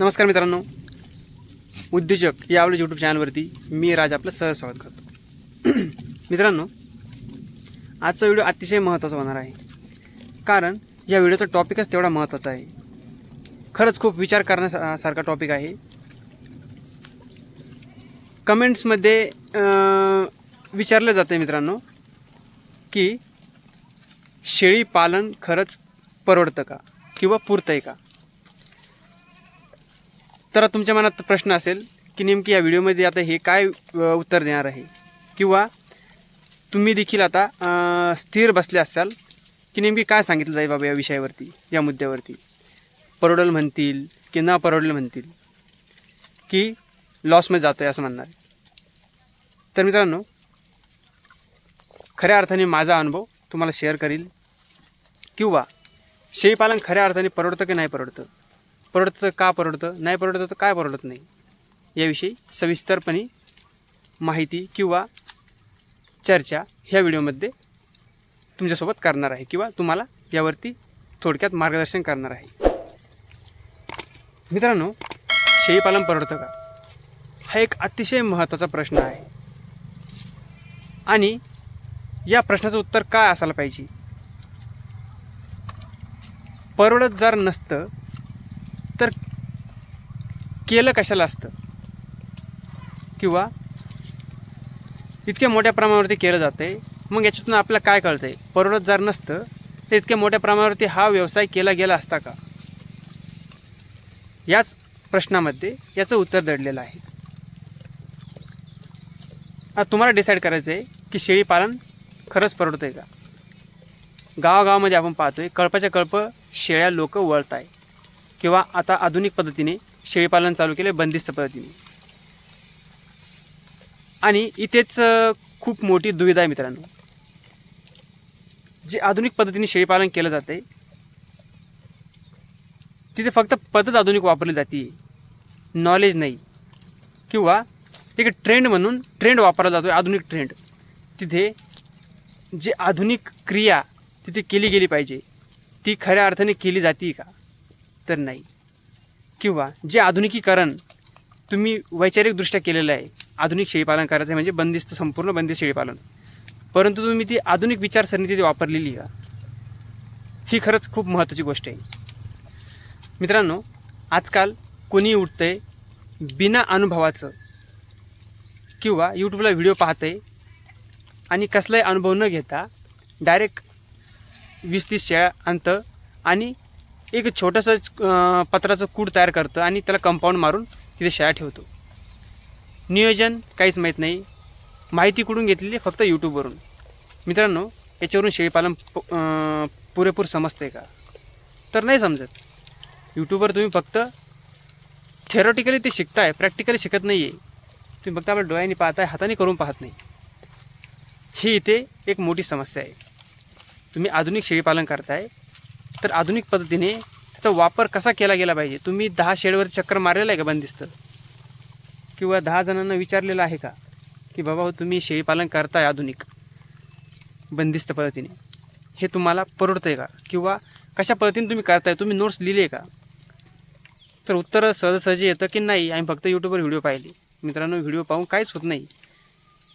नमस्कार मित्रांनो. उद्योजक या आपल्या यूट्यूब चॅनलवरती मी राज आपलं सहज स्वागत करतो. मित्रांनो आजचा व्हिडिओ अतिशय महत्त्वाचा होणार आहे. कारण या व्हिडिओचा टॉपिकच तेवढा महत्त्वाचा आहे. खरंच खूप विचार करण्यासारखा टॉपिक आहे. कमेंट्समध्ये विचारलं जातं आहे मित्रांनो की शेळी पालन खरंच परवडतं का? किंवा पुरतं आहे का? तर तुमच्या मनात प्रश्न असेल की नेमकी या व्हिडिओमध्ये आता हे काय उत्तर देणार आहे? किंवा तुम्ही देखील आता स्थिर बसले असाल की नेमकी काय सांगितलं जाईल बाबा या विषयावरती या मुद्द्यावरती? परवडल म्हणतील की न परवडेल म्हणतील? की लॉसमध्ये जातं आहे असं म्हणणार तर मित्रांनो खऱ्या अर्थाने माझा अनुभव तुम्हाला शेअर करील. किंवा शेळीपालन खऱ्या अर्थाने परवडतं की नाही परवडतं? परवडतं तर का परवडतं? नाही परवडतं तर काय परवडत नाही? याविषयी सविस्तरपणे माहिती किंवा चर्चा ह्या व्हिडिओमध्ये तुमच्यासोबत करणार आहे किंवा तुम्हाला यावरती थोडक्यात मार्गदर्शन करणार आहे. मित्रांनो शेळीपालन परवडतं का? हा एक अतिशय महत्त्वाचा प्रश्न आहे. आणि या प्रश्नाचं उत्तर काय असायला पाहिजे? परवडत जर नसतं तर केलं कशाला असतं? किंवा इतक्या मोठ्या प्रमाणावरती केलं जातं आहे मग याच्यातून आपल्याला काय कळतं आहे परवडत जर नसतं तर इतक्या मोठ्या प्रमाणावरती हा व्यवसाय केला गेला असता का? याच प्रश्नामध्ये याचं उत्तर दडलेलं आहे. आता तुम्हाला डिसाईड करायचं आहे की शेळीपालन खरंच परवडतं आहे का? गावागावामध्ये आपण पाहतोय कळपाच्या कळप शेळ्या लोक वळत आहे किंवा आता आधुनिक पद्धतीने शेळीपालन चालू केले बंदिस्त पद्धतीने. आणि इथेच खूप मोठी दुविधा आहे मित्रांनो. जे आधुनिक पद्धतीने शेळीपालन केलं जाते तिथे फक्त पद्धत आधुनिक वापरली जाते नॉलेज नाही. किंवा एक ट्रेंड म्हणून ट्रेंड वापरला जातो आधुनिक ट्रेंड तिथे जे आधुनिक क्रिया तिथे केली गेली पाहिजे ती खऱ्या अर्थाने केली जाते का? तर नाही. किंवा जे आधुनिकीकरण तुम्ही वैचारिकदृष्ट्या केलेलं आहे आधुनिक शेळीपालन करायचं आहे म्हणजे बंदिस्त संपूर्ण बंदिस्त शेळीपालन. परंतु तुम्ही ती आधुनिक विचारसरणी तिथे वापरलेली का ही खरंच खूप महत्त्वाची गोष्ट आहे. मित्रांनो आजकाल कोणी उठतंय बिना अनुभवाचं किंवा यूट्यूबला व्हिडिओ पाहतंय आणि कसलाही अनुभव न घेता डायरेक्ट वीस तीस शेळ्या आणतं आणि एक छोटंसं पत्राचं कूड तयार करतं आणि त्याला कंपाऊंड मारून तिथे शाळा ठेवतो. नियोजन काहीच माहीत नाही. माहिती कुठून घेतलेली फक्त यूट्यूबवरून मित्रांनो याच्यावरून शेळीपालन प- पुरेपूर समजतं आहे का? तर नाही समजत. यूट्यूबवर तुम्ही फक्त थेरॉटिकली ते शिकताय प्रॅक्टिकली शिकत नाही आहे तुम्ही फक्त आपल्या डोळ्यांनी पाहताय हाताने करून पाहत नाही. ही इथे एक मोठी समस्या आहे. तुम्ही आधुनिक शेळीपालन करताय तर आधुनिक पद्धतीने त्याचा वापर कसा केला गेला पाहिजे? तुम्ही दहा शेडवर चक्कर मारलेला आहे का बंदिस्त? किंवा दहा जणांना विचारलेलं आहे का? की बाबा हो तुम्ही शेळीपालन करताय आधुनिक बंदिस्त पद्धतीने. हे तुम्हाला परवडतं आहे का? किंवा कशा पद्धतीने तुम्ही करताय? तुम्ही नोट्स लिहिले का? तर उत्तर सहजसहजी येतं की नाही आम्ही फक्त यूट्यूबवर व्हिडिओ पाहिले. मित्रांनो व्हिडिओ पाहून काहीच होत नाही.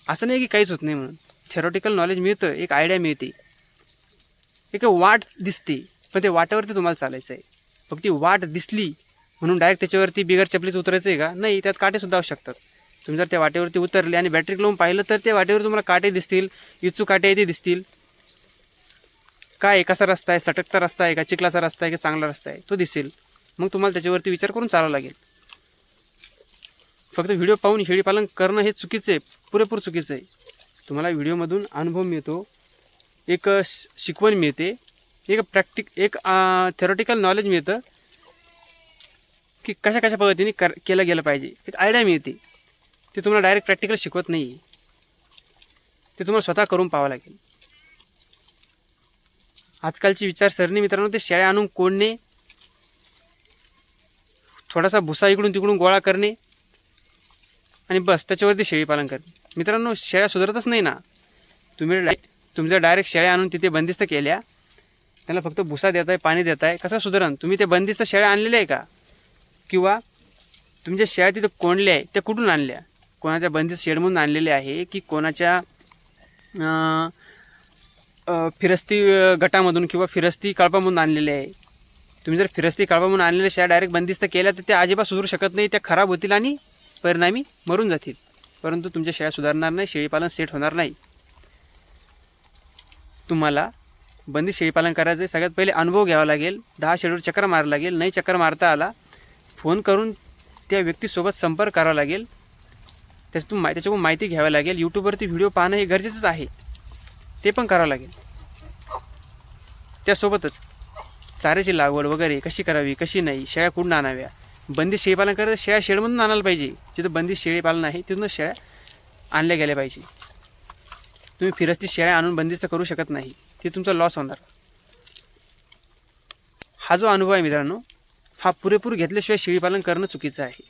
असं नाही की काहीच होत नाही म्हणून. थेरॉटिकल नॉलेज मिळतं एक आयडिया मिळते. एक वाट दिसते. पण ते वाटेवरती तुम्हाला चालायचं आहे फक्त ती वाट दिसली म्हणून डायरेक्ट त्याच्यावरती बिगर चपलीच उतरायचं आहे का? नाही त्यात काटेसुद्धा असू शकतात. तुम्ही जर त्या वाटेवरती उतरले आणि बॅटरी लावून पाहिलं तर त्या वाटेवर तुम्हाला काटे दिसतील इचू काटे ते दिसतील. काय कसा रस्ता आहे? सटकता रस्ता आहे का? चिखलाचा रस्ता आहे का चांगला रस्ता आहे? तो दिसेल. मग तुम्हाला त्याच्यावरती विचार करून चालावं लागेल. फक्त व्हिडिओ पाहून शेळीपालन करणं हे चुकीचं आहे. पुरेपूर चुकीचं आहे. तुम्हाला व्हिडिओमधून अनुभव मिळतो. एक श- शिकवण मिळते. एक प्रॅक्टिक एक थेरॉटिकल नॉलेज मिळतं की कशा कशा पद्धतीने कर केलं गेलं पाहिजे. एक आयडिया मिळते. ते तुम्हाला डायरेक्ट प्रॅक्टिकल शिकवत नाही ते तुम्हाला स्वतः करून पाहावं लागेल. आजकालची विचारसरणी मित्रांनो ते शेळ्या आणून कोणणे थोडासा भुसा इकडून तिकडून गोळा करणे आणि बस त्याच्यावरती शेळीपालन करणे. मित्रांनो शेळ्या सुधारतच नाही ना. तुम्ही डाय तुमच्या डायरेक्ट शेळ्या आणून तिथे बंदिस्त केल्या त्यांना फक्त भुसा देताय पाणी देताय. कसं सुधारण? तुम्ही ते बंदिस्त शेळ्या आणलेल्या आहे का? किंवा तुमच्या शेळ्या तिथं कोंडल्या आहे त्या कुठून आणल्या? कोणाच्या बंदिस्त शेडमधून आणलेल्या आहे की कोणाच्या फिरस्ती गटामधून किंवा फिरस्ती कळपामधून आणलेले आहे? तुम्ही जर फिरस्ती कळपामधून आणलेल्या शेळ्या डायरेक्ट बंदिस्त केल्या तर त्या अजिबात सुधरू शकत नाही त्या खराब होतील आणि परिणामी मरून जातील. परंतु तुमच्या शेळ्या सुधारणार नाही शेळीपालन सेट होणार नाही. तुम्हाला बंदी शेळीपालन करायचं. आहे सगळ्यात पहिले अनुभव घ्यावा लागेल. दहा शेडवर चक्कर मारावं लागेल. नाही चक्कर मारता आला फोन करून त्या व्यक्तीसोबत संपर्क करावा लागेल. त्याच्यातून मा त्याच्याकडून माहिती घ्यावी लागेल. यूट्यूबवरती व्हिडिओ पाहणं हे गरजेचंच आहे. ते पण करावं लागेल. त्यासोबतच चाऱ्याची लागवड वगैरे कशी करावी कशी नाही शेळ्या कुठून आणाव्या? बंदी शेळीपालन करायचं शेळ्या शेडमधून आणायला पाहिजे. जिथं बंदी शेळीपालन आहे तिथूनच शेळ्या आणल्या गेल्या पाहिजे. तुम्ही फिरस्ती शेळ्या आणून बंदिस्त करू शकत नाही. ते तुमचा लॉस होणार. हा जो अनुभव आहे मित्रांनो हा पुरेपूर घेतल्याशिवाय शेळीपालन करणं चुकीचं आहे.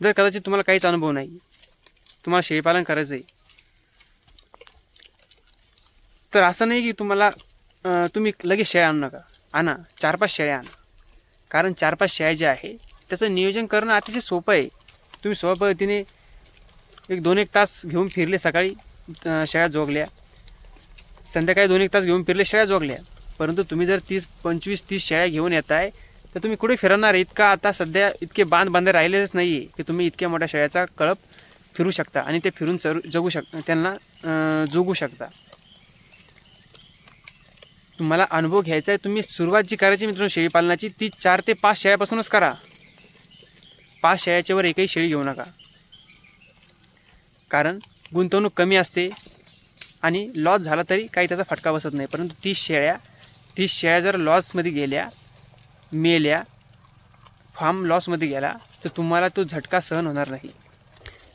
जर कदाचित तुम्हाला काहीच अनुभव नाही तुम्हाला शेळीपालन करायचं आहे तर असं नाही की तुम्हाला तुम्ही लगेच शेळ्या आणू नका. आणा चार पाच शेळ्या आणा. कारण चार पाच शेळ्या ज्या आहे त्याचं नियोजन करणं अतिशय सोपं आहे. तुम्ही सोप्या पद्धतीने एक दोन एक तास घेऊन फिरले सकाळी अं, शेळ्या जोगल्या. संध्याकाळी दोन एक तास घेऊन फिरले शेळ्या जोगल्या. परंतु तुम्ही जर तीस पंचवीस तीस शेळ्या घेऊन येत आहे तर तुम्ही कुठे फिरणार इतका आता सध्या इतके बांध बांधे राहिलेलेच नाही आहे की तुम्ही इतक्या मोठ्या शेळ्याचा कळप फिरू शकता आणि ते फिरून चरू जगू शक त्यांना जोगू शकता. तुम्हाला अनुभव घ्यायचा आहे तुम्ही सुरुवात जी करायची मित्रांनो शेळीपालनाची ती चार ते पाच शेळ्यापासूनच करा. पाच शेळ्याच्यावर एकही शेळी घेऊ नका. कारण गुंतवणूक कमी असते आणि लॉस झाला तरी काही त्याचा फटका बसत नाही. परंतु तीस शेळ्या तीस शेळ्या जर लॉसमध्ये गेल्या मेल्या फार्म लॉसमध्ये गेला तर तुम्हाला तो झटका सहन होणार नाही.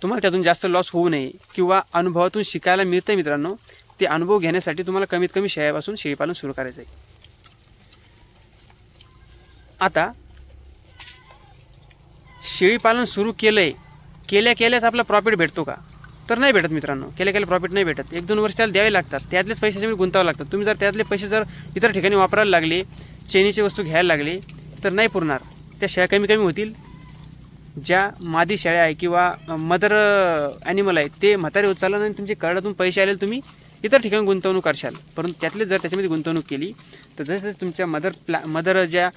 तुम्हाला त्यातून जास्त लॉस होऊ नये किंवा अनुभवातून शिकायला मिळतं मित्रांनो ते अनुभव घेण्यासाठी तुम्हाला कमीत कमी शेळ्यापासून शेळीपालन सुरू करायचं आहे आता शेळीपालन सुरू केलं आहे केल्या केल्याच आपला प्रॉफिट भेटतो का? तर नाही भेटत मित्रांनो. केल्या केल्या प्रॉफिट नाही भेटत. एक दोन वर्ष त्याला द्यावे लागतात. त्यातलेच पैसे तुम्ही गुंतावं लागतात. तुम्ही जर त्यातले पैसे जर इतर ठिकाणी वापरायला लागले चैनीची वस्तू घ्यायला लागले तर नाही पुरणार. त्या शेळ्या कमी कमी होतील. ज्या मादी शेळ्या आहे किंवा मदर ॲनिमल आहे ते म्हातारे होत चाललं आणि तुमच्या कार्डातून पैसे आले तुम्ही इतर ठिकाणी गुंतवणूक करशाल. परंतु त्यातले जर त्याच्यामध्ये गुंतवणूक केली तर जसं तुमच्या मदर प्ला मदर ज्या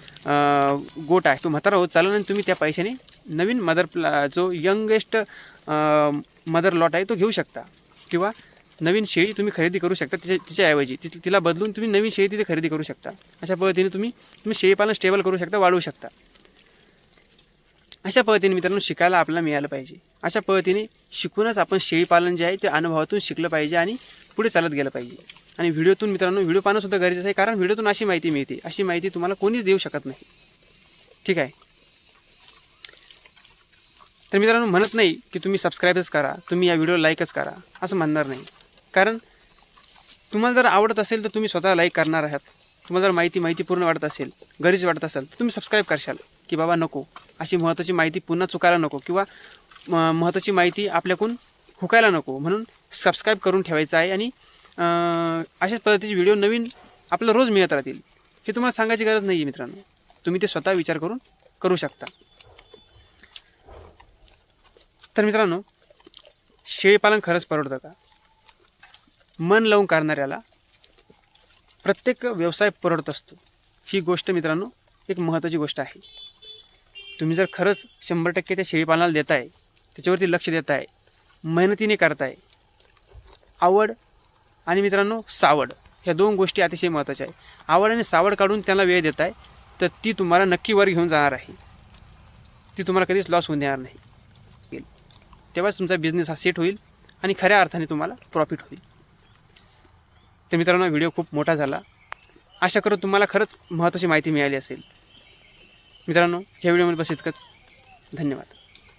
गोट आहे तो म्हातारा होत चालला आणि तुम्ही त्या पैशाने नवीन मदर प्ला जो यंगेस्ट मदर लॉट आहे तो घेऊ शकता. किंवा नवीन शेळी तुम्ही खरेदी करू शकता तिच्या तिच्याऐवजी. ति तिला बदलून तुम्ही नवीन शेळी तिथे खरेदी करू शकता. अशा पद्धतीने तुम्ही तुम्ही शेळीपालन स्टेबल करू शकता वाढवू शकता. अशा पद्धतीने मित्रांनो शिकायला आपल्याला मिळालं पाहिजे. अशा पद्धतीने शिकूनच आपण शेळीपालन जे आहे ते अनुभवातून शिकलं पाहिजे आणि पुढे चालत गेलं पाहिजे. आणि व्हिडिओतून मित्रांनो व्हिडिओ पाहणंसुद्धा गरजेचं आहे कारण व्हिडिओतून अशी माहिती मिळते. अशी माहिती तुम्हाला कोणीच देऊ शकत नाही. ठीक आहे? तर मित्रांनो म्हणत नाही की तुम्ही सबस्क्राईबच करा तुम्ही या व्हिडिओ लाईकच करा असं म्हणणार नाही. कारण तुम्हाला जर आवडत असेल तर तुम्ही स्वतः लाईक करणार आहात. तुम्हाला जर माहिती माहितीपूर्ण वाटत असेल गरीज वाटत असेल तर तुम्ही सबस्क्राईब करशाल. की बाबा नको. अशी महत्त्वाची माहिती पुन्हा चुकायला नको किंवा म- महत्त्वाची माहिती आपल्याकडून हुकायला नको. म्हणून सबस्क्राईब करून ठेवायचं आहे आणि अशाच पद्धतीचे व्हिडिओ नवीन आपल्याला रोज मिळत राहतील. हे तुम्हाला सांगायची गरज नाही आहे मित्रांनो. तुम्ही ते स्वतः विचार करून करू शकता. तर मित्रांनो शेळीपालन खरंच परवडतं का? मन लावून करणाऱ्याला प्रत्येक व्यवसाय परवडत असतो. ही गोष्ट मित्रांनो एक महत्त्वाची गोष्ट आहे. तुम्ही जर खरंच शंभर टक्के त्या शेळीपालनाला देत आहे त्याच्यावरती लक्ष देत आहे मेहनतीने करताय आवड आणि मित्रांनो सावड ह्या दोन गोष्टी अतिशय महत्त्वाच्या आहे आवड आणि सावड काढून त्यांना वेळ देत आहे तर ती तुम्हाला नक्की वर घेऊन जाणार आहे. ती तुम्हाला कधीच लॉस होऊन देणार नाही. तेव्हाच तुमचा बिझनेस हा सेट होईल आणि खऱ्या अर्थाने तुम्हाला प्रॉफिट होईल. तर मित्रांनो व्हिडिओ खूप मोठा झाला. आशा करू तुम्हाला खरंच महत्त्वाची माहिती मिळाली असेल. मित्रांनो ह्या व्हिडिओमध्ये बस इतकंच. धन्यवाद.